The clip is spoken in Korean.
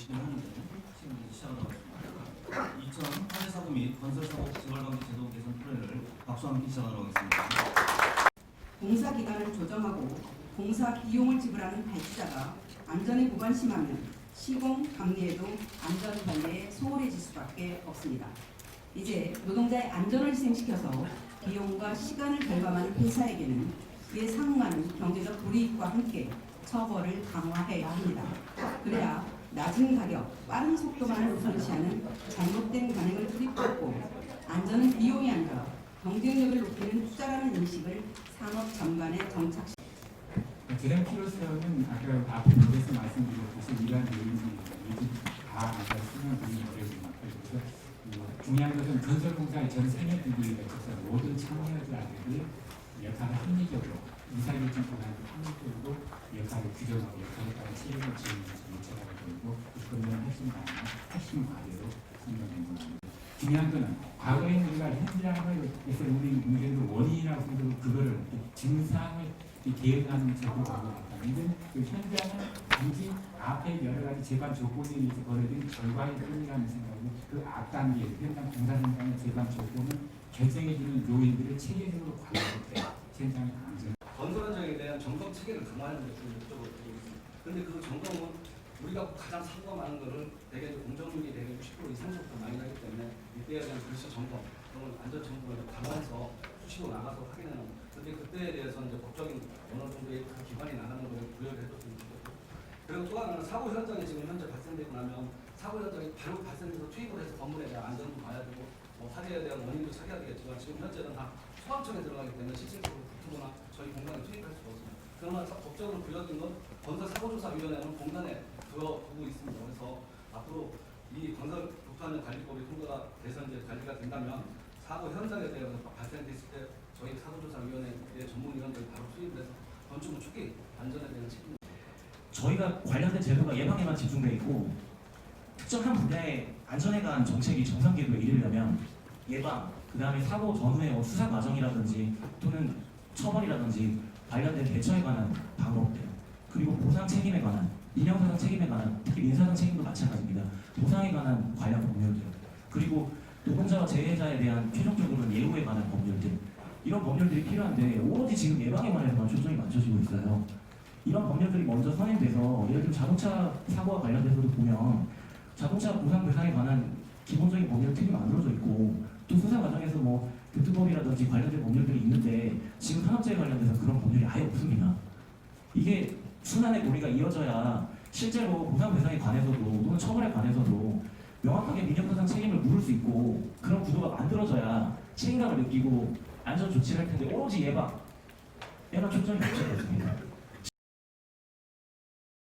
보시긴 하는데 지금 시작을 하고 있습니다. 2000 화재 사고 및 건설 사고 재발 방지 제도 개선 프로그램을 박수와 함께 시작하도록 하겠습니다. 공사 기간을 조정하고 공사 비용을 지불하는 발주자가 안전에 무관심하면 시공 감리에도 안전 관리에 소홀해질 수밖에 없습니다. 이제 노동자의 안전을 희생시켜서 비용과 시간을 결감하는 회사에게는 이에 상응하는 경제적 불이익과 함께 처벌을 강화해야 합니다. 낮은 가격, 빠른 속도만을 우선시하는 잘못된 관행을 투입하고 안전은 비용이 아니라 경쟁력을 높이는 투자라는 인식을 산업 전반에 정착시 재단 필요성은 아까 앞에 문제에서 말씀드렸듯이 이러한 요즘 다 아까 설명드린 어려운. 그래서 그 중요한 것은 건설공사의 전 생애 준비에 거쳐서 모든 참여자들이 역할을 합리적으로 의사결정 권한을 합리적으로 역할을 규정하고 역할에 따른 책임을 지는 것이 일체라고 보이고 그러면 핵심 핵심 과제로 생각된 겁니다. 중요한 거는 과거에 우리가 현장을 해서 우리 문제를 원인이라고 생각하고 그거를 증상을 대응하는 되었다. 이건 그 현장은 단지 앞에 여러 가지 재반 조건에 의해서 벌어진 결과의 뿐이라는 생각으로 그 앞단계 현장 공사 현장의 재반 조건은 결정해주는 요인들을 체계적으로 관리할 때 현장의 안전 건설 현장에 대한 점검 체계를 강화하는 두고 있습니다. 그런데 그 점검은 우리가 가장 사고가 많은 거를 대개 이제 공정률이 대개 60% 이상부터 많이 나기 때문에 이때에 대한 글씨 점검 또는 안전 점검을 강화해서 수시로 나가서 확인하는 근데 그때에 대해서 이제 법적인 어느 정도의 그 기반이 나가는 걸 부여를 해줬으면 좋겠고 그리고 또 하나는 사고 현장이 지금 현재 발생되고 나면 사고 현장이 바로 발생돼서 투입을 해서 건물에 대한 안전도 봐야 되고 뭐 화재에 대한 원인도 찾아야 되겠지만 지금 현재는 다 소방청에 들어가기 때문에 실질적으로 붙거나 저희 공단에 투입할 수가 없습니다. 그러나 사- 법적으로 부여진 건 건설사고조사위원회는 공단에 들어두고 있습니다. 그래서 앞으로 이 건설국가안전관리법이 통과가 돼서 이제 관리가 된다면 사고 현장에 대해서 발생됐을 때 저희 사고조사위원회의 전문위원들 바로 투입을 해서 건축물 초기 안전에 대한 책임을 저희가 관련된 제도가 예방에만 집중돼 있고 특정한 분야의 안전에 관한 정책이 정상 궤도에 이르려면 예방, 그 다음에 사고 전후의 뭐 수사 과정이라든지 또는 처벌이라든지 관련된 대처에 관한 방법들 그리고 보상 책임에 관한 민영사상 책임에 관한 특히 민사상 책임도 마찬가지입니다. 보상에 관한 관련 법률들 그리고 노동자와 재해자에 대한 최종적으로는 예우에 관한 법률들 이런 법률들이 필요한데 오로지 지금 예방에만 해서만 초점이 맞춰지고 있어요. 이런 법률들이 먼저 선행돼서 예를 들어 자동차 사고와 관련돼서도 보면 자동차 보상 배상에 관한 기본적인 법률 틀이 만들어져 있고 또 수사 과정에서 뭐 교통법이라든지 관련된 법률들이 있는데 지금 산업재해 관련돼서 그런 법률이 아예 없습니다. 이게 순환의 고리가 이어져야 실제로 보상 배상에 관해서도 또는 처벌에 관해서도 명확하게 민영사상 책임을 물을 수 있고 그런 구도가 만들어져야 책임감을 느끼고 안전 조치를 할 텐데 오로지 예방 예방 초점이 맞춰졌습니다.